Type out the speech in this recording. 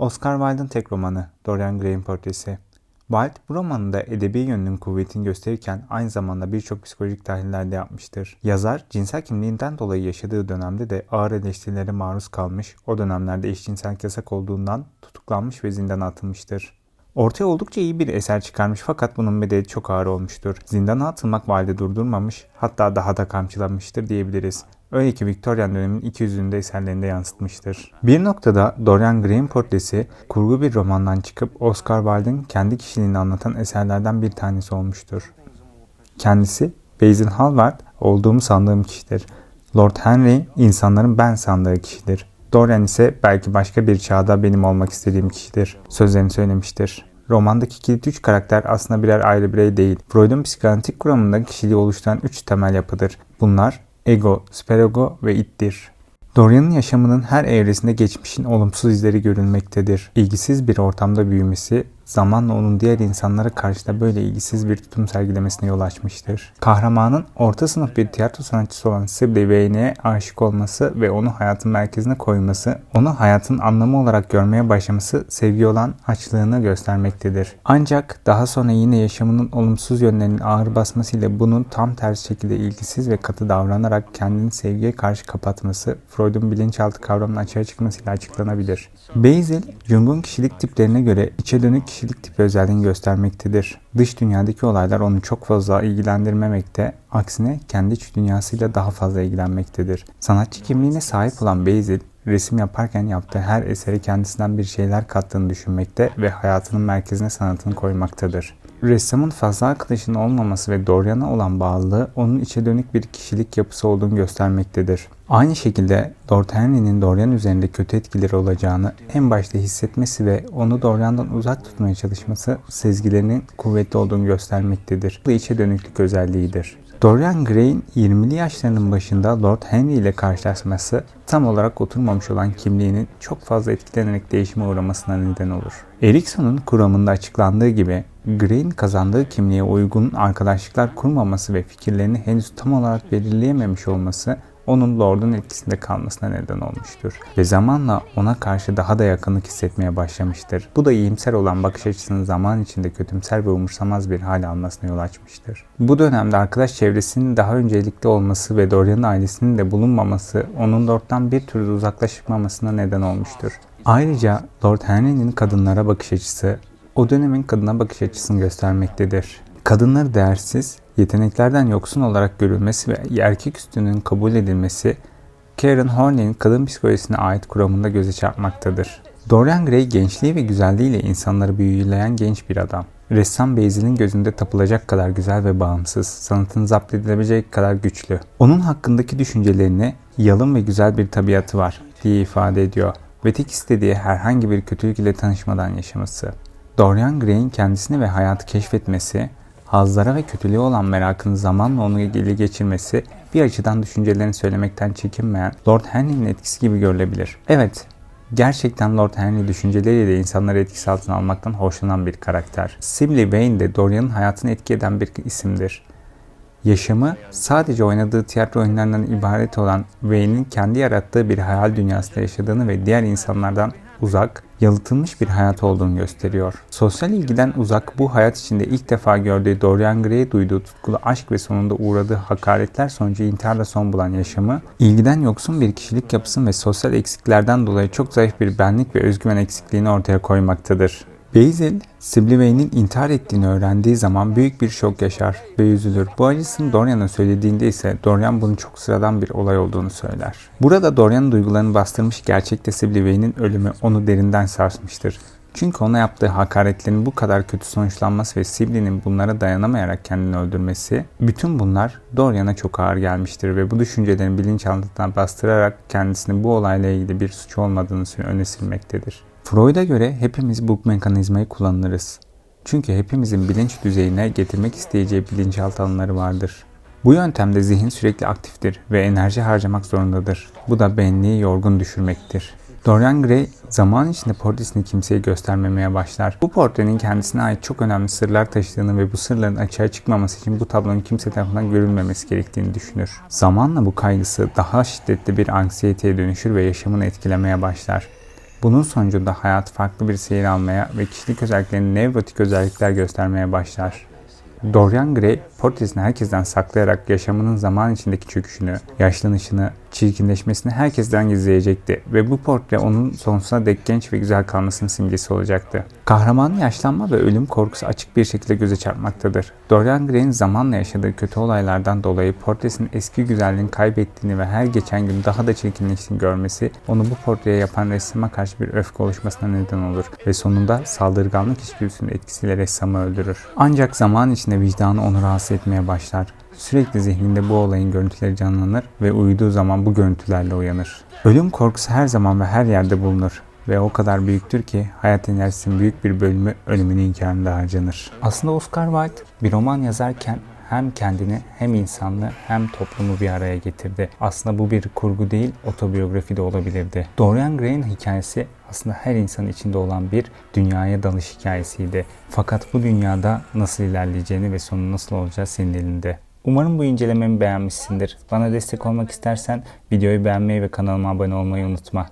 Oscar Wilde'ın tek romanı Dorian Gray'in Portresi. Wilde bu romanında edebi yönünün kuvvetini gösterirken aynı zamanda birçok psikolojik tahliller yapmıştır. Yazar cinsel kimliğinden dolayı yaşadığı dönemde de ağır eleştirilere maruz kalmış, o dönemlerde eşcinsellik yasak olduğundan tutuklanmış ve zindana atılmıştır. Ortaya oldukça iyi bir eser çıkarmış fakat bunun bedeli çok ağır olmuştur. Zindana atılmak valide durdurmamış hatta daha da kamçılanmıştır diyebiliriz. Öyle ki Victorian dönemin iki yüzünde eserlerinde yansıtmıştır. Bir noktada Dorian Gray'in portresi kurgu bir romandan çıkıp Oscar Wilde'ın kendi kişiliğini anlatan eserlerden bir tanesi olmuştur. Kendisi Basil Hallward olduğumu sandığım kişidir. Lord Henry insanların ben sandığı kişidir. Dorian ise belki başka bir çağda benim olmak istediğim kişidir. Sözlerini söylemiştir. Romandaki kilit üç karakter aslında birer ayrı birey değil. Freud'un psikanalitik kuramında kişiliği oluşturan üç temel yapıdır. Bunlar ego, superego ve ittir. Dorian'ın yaşamının her evresinde geçmişin olumsuz izleri görülmektedir. İlgisiz bir ortamda büyümesi, zamanla onun diğer insanlara karşı da böyle ilgisiz bir tutum sergilemesine yol açmıştır. Kahramanın orta sınıf bir tiyatro sanatçısı olan Sibley Vane'e aşık olması ve onu hayatın merkezine koyması, onu hayatın anlamı olarak görmeye başlaması sevgi olan açlığını göstermektedir. Ancak daha sonra yine yaşamının olumsuz yönlerinin ağır basmasıyla bunun tam tersi şekilde ilgisiz ve katı davranarak kendini sevgiye karşı kapatması, Freud'un bilinçaltı kavramının açığa çıkmasıyla açıklanabilir. Basil, Jung'un kişilik tiplerine göre içe dönük kişilik tipi özelliğini göstermektedir. Dış dünyadaki olaylar onu çok fazla ilgilendirmemekte, aksine kendi iç dünyasıyla daha fazla ilgilenmektedir. Sanatçı kimliğine sahip olan Basil, resim yaparken yaptığı her eseri kendisinden bir şeyler kattığını düşünmekte ve hayatının merkezine sanatını koymaktadır. Ressamın fazla arkadaşının olmaması ve Dorian'a olan bağlılığı onun içe dönük bir kişilik yapısı olduğunu göstermektedir. Aynı şekilde Lord Henry'nin Dorian üzerinde kötü etkileri olacağını en başta hissetmesi ve onu Dorian'dan uzak tutmaya çalışması sezgilerinin kuvvetli olduğunu göstermektedir. Bu içe dönüklük özelliğidir. Dorian Gray'in 20'li yaşlarının başında Lord Henry ile karşılaşması tam olarak oturmamış olan kimliğinin çok fazla etkilenerek değişime uğramasına neden olur. Erikson'un kuramında açıklandığı gibi Gray'in kazandığı kimliğe uygun arkadaşlıklar kurmaması ve fikirlerini henüz tam olarak belirleyememiş olması onun Lord'un etkisinde kalmasına neden olmuştur. Ve zamanla ona karşı daha da yakınlık hissetmeye başlamıştır. Bu da iyimser olan bakış açısının zaman içinde kötümser ve umursamaz bir hal almasına yol açmıştır. Bu dönemde arkadaş çevresinin daha öncelikli olması ve Dorian'ın ailesinin de bulunmaması onun Lord'dan bir türlü uzaklaşmamasına neden olmuştur. Ayrıca Lord Henry'nin kadınlara bakış açısı o dönemin kadına bakış açısını göstermektedir. Kadınları değersiz, yeteneklerden yoksun olarak görülmesi ve erkek üstünün kabul edilmesi Karen Horney'in kadın psikolojisine ait kuramında göze çarpmaktadır. Dorian Gray gençliği ve güzelliğiyle insanları büyüleyen genç bir adam. Ressam Basil'in gözünde tapılacak kadar güzel ve bağımsız, sanatın zapt edilebilecek kadar güçlü. Onun hakkındaki düşüncelerini yalın ve güzel bir tabiatı var diye ifade ediyor ve tek istediği herhangi bir kötülük ile tanışmadan yaşaması. Dorian Gray'in kendisini ve hayatı keşfetmesi, hazlara ve kötülüğe olan merakını zamanla onu ele geçirmesi bir açıdan düşüncelerini söylemekten çekinmeyen Lord Henry'nin etkisi gibi görülebilir. Evet, gerçekten Lord Henry düşünceleriyle insanları etkisi altına almaktan hoşlanan bir karakter. Sibley Vane de Dorian'ın hayatını etki eden bir isimdir. Yaşamı sadece oynadığı tiyatro oyunlarından ibaret olan Wayne'in kendi yarattığı bir hayal dünyasında yaşadığını ve diğer insanlardan uzak, yalıtılmış bir hayat olduğunu gösteriyor. Sosyal ilgiden uzak bu hayat içinde ilk defa gördüğü Dorian Gray'e duyduğu tutkulu aşk ve sonunda uğradığı hakaretler sonucu intiharla son bulan yaşamı, ilgiden yoksun bir kişilik yapısı ve sosyal eksiklerden dolayı çok zayıf bir benlik ve özgüven eksikliğini ortaya koymaktadır. Basil, Vane'in intihar ettiğini öğrendiği zaman büyük bir şok yaşar ve üzülür. Bu acısını Dorian'a söylediğinde ise Dorian bunun çok sıradan bir olay olduğunu söyler. Burada Dorian'ın duygularını bastırmış gerçekte Vane'in ölümü onu derinden sarsmıştır. Çünkü ona yaptığı hakaretlerin bu kadar kötü sonuçlanması ve Sibly'nin bunlara dayanamayarak kendini öldürmesi, bütün bunlar Dorian'a çok ağır gelmiştir ve bu düşüncelerin bilinçaltından bastırarak kendisini bu olayla ilgili bir suç olmadığını öne sürmektedir. Freud'a göre hepimiz bu mekanizmayı kullanırız. Çünkü hepimizin bilinç düzeyine getirmek isteyeceği bilinçaltı alanları vardır. Bu yöntemde zihin sürekli aktiftir ve enerji harcamak zorundadır. Bu da benliği yorgun düşürmektir. Dorian Gray zaman içinde portresini kimseye göstermemeye başlar. Bu portrenin kendisine ait çok önemli sırlar taşıdığını ve bu sırların açığa çıkmaması için bu tablonun kimse tarafından görülmemesi gerektiğini düşünür. Zamanla bu kaygısı daha şiddetli bir anksiyeteye dönüşür ve yaşamını etkilemeye başlar. Bunun sonucunda hayat farklı bir seyir almaya ve kişilik özelliklerinin nevrotik özellikler göstermeye başlar. Dorian Gray, portresini herkesten saklayarak yaşamının zaman içindeki çöküşünü, yaşlanışını, çirkinleşmesini herkesten gizleyecekti ve bu portre onun sonsuza dek genç ve güzel kalmasının simgesi olacaktı. Kahramanın yaşlanma ve ölüm korkusu açık bir şekilde göze çarpmaktadır. Dorian Gray'in zamanla yaşadığı kötü olaylardan dolayı portresinin eski güzelliğini kaybettiğini ve her geçen gün daha da çirkinleştiğini görmesi onu bu portreye yapan ressama karşı bir öfke oluşmasına neden olur ve sonunda saldırganlık içgüdüsünün etkisiyle ressamı öldürür. Ancak zaman içinde vicdanı onu rahatsız etmeye başlar. Sürekli zihninde bu olayın görüntüleri canlanır ve uyuduğu zaman bu görüntülerle uyanır. Ölüm korkusu her zaman ve her yerde bulunur ve o kadar büyüktür ki hayat enerjisinin büyük bir bölümü ölümün inkarında harcanır. Aslında Oscar Wilde bir roman yazarken hem kendini hem insanlığı hem toplumu bir araya getirdi. Aslında bu bir kurgu değil, otobiyografi de olabilirdi. Dorian Gray'in hikayesi aslında her insan içinde olan bir dünyaya dalış hikayesiydi. Fakat bu dünyada nasıl ilerleyeceğini ve sonu nasıl olacağı senin elinde. Umarım bu incelememi beğenmişsindir. Bana destek olmak istersen videoyu beğenmeyi ve kanalıma abone olmayı unutma.